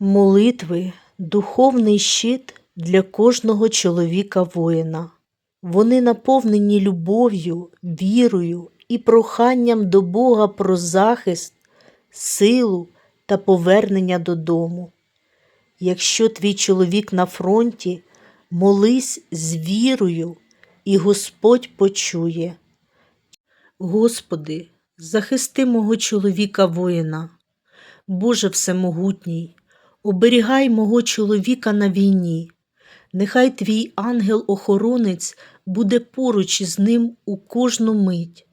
Молитви духовний щит для кожного чоловіка воїна. Вони наповнені любов'ю, вірою і проханням до Бога про захист, силу та повернення додому. Якщо твій чоловік на фронті, молись з вірою, і Господь почує. Господи, захисти мого чоловіка воїна. Боже Всемогутній, оберігай мого чоловіка на війні. Нехай твій ангел-охоронець буде поруч із ним у кожну мить.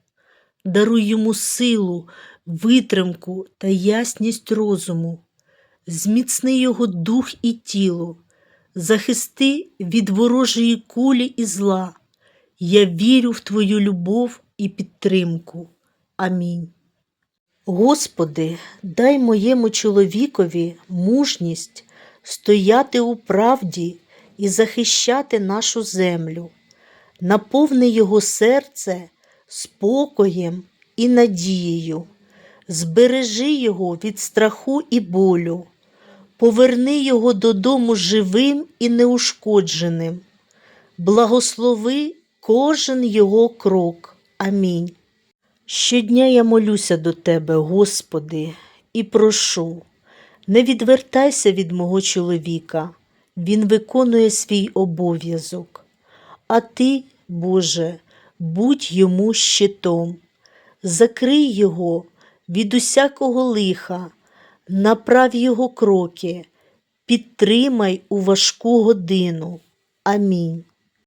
Даруй йому силу, витримку та ясність розуму. Зміцни його дух і тіло, захисти від ворожої кулі і зла. Я вірю в Твою любов і підтримку. Амінь. Господи, дай моєму чоловікові мужність стояти у правді і захищати нашу землю. Наповни його серце спокоєм і надією. Збережи його від страху і болю. Поверни його додому живим і неушкодженим. Благослови кожен його крок. Амінь. Щодня я молюся до Тебе, Господи, і прошу, не відвертайся від мого чоловіка, він виконує свій обов'язок. А Ти, Боже, будь йому щитом, закрий його від усякого лиха, направ його кроки, підтримай у важку годину. Амінь.